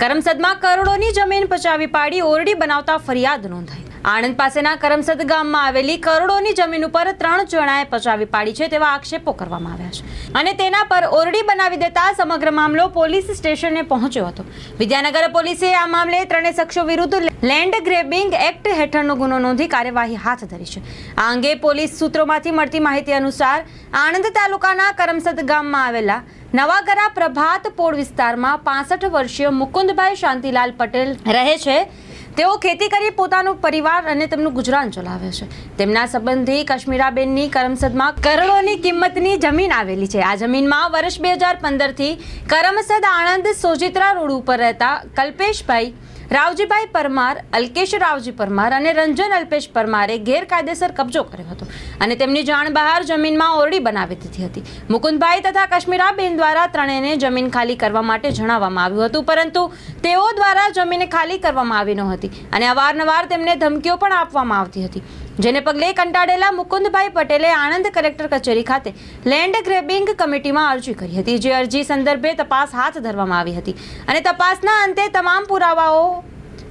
કરમસદમાં કરોડોની જમીન પચાવી પાડી ઓરડી બનાવતા ફરિયાદ નોંધાઈ. આણંદ પાસેના કરમસદ ગામમાં આવેલી કરોડોની જમીન ઉપર ત્રણ જણાએ પચાવી પાડી છે તેવા આક્ષેપો કરવામાં આવ્યા છે. અને તેના પર ઓરડી બનાવી દેતા સમગ્ર મામલો પોલીસ સ્ટેશને પહોંચ્યો હતો. વિદ્યાનગર પોલીસે આ મામલે ત્રણેય શખ્સો વિરુદ્ધ લેન્ડ ગ્રેબિંગ એક્ટ હેઠળનો ગુનો નોંધી કાર્યવાહી હાથ ધરી છે. આ અંગે પોલીસ સૂત્રોમાંથી મળતી માહિતી અનુસાર આણંદ તાલુકાના કરમસદ ગામમાં આવેલા નવાગરા પ્રભાત પોળ વિસ્તારમાં પાસઠ વર્ષીય મુકુંદભાઈ શાંતિલાલ પટેલ રહે છે. તેઓ ખેતી કરી પોતાનું પરિવાર અને તેમનું ગુજરાન ચલાવે છે. તેમના સંબંધી કાશ્મીરાબેનની કરમસદમાં કરોડોની કિંમતની જમીન આવેલી છે. આ જમીનમાં વર્ષ બે હજાર પંદરથી કરમસદ આણંદ સોજિત્રા રોડ ઉપર રહેતા કલ્પેશભાઈ રાવજીભાઈ પરમાર, અલ્કેશ રાવજી પરમાર અને રંજન અલ્પેશ પરમારે ગેરકાયદેસર કબજો કર્યો હતો અને તેમની જાણ બહાર જમીનમાં ઓરડી બનાવી દીધી હતી. મુકુંદભાઈ તથા કશ્મીરાબેન દ્વારા ત્રણેયને જમીન ખાલી કરવા માટે જણાવવામાં આવ્યું હતું, પરંતુ તેઓ દ્વારા જમીન ખાલી કરવામાં આવી ન હતી અને અવારનવાર તેમને ધમકીઓ પણ આપવામાં આવતી હતી. જેને પગલે કંટાળેલા મુકુંદભાઈ પટેલે આણંદ કલેક્ટર કચેરી ખાતે લેન્ડ ગ્રેબિંગ કમિટીમાં અરજી કરી હતી, જે અરજી સંદર્ભે તપાસ હાથ ધરવામાં આવી હતી. અને તપાસના અંતે તમામ પુરાવાઓ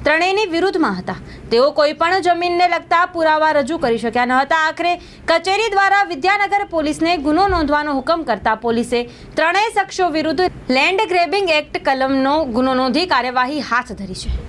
ત્રણેયની વિરુદ્ધમાં હતા. તેઓ કોઈ પણ જમીનને લગતા પુરાવા રજૂ કરી શક્યા ન હતા. આખરે કચેરી દ્વારા વિદ્યાનગર પોલીસને ગુનો નોંધવાનો હુકમ કરતા પોલીસે ત્રણેય શખ્સો વિરુદ્ધ લેન્ડ ગ્રેબિંગ એક્ટ કલમનો ગુનો નોંધી કાર્યવાહી હાથ ધરી છે.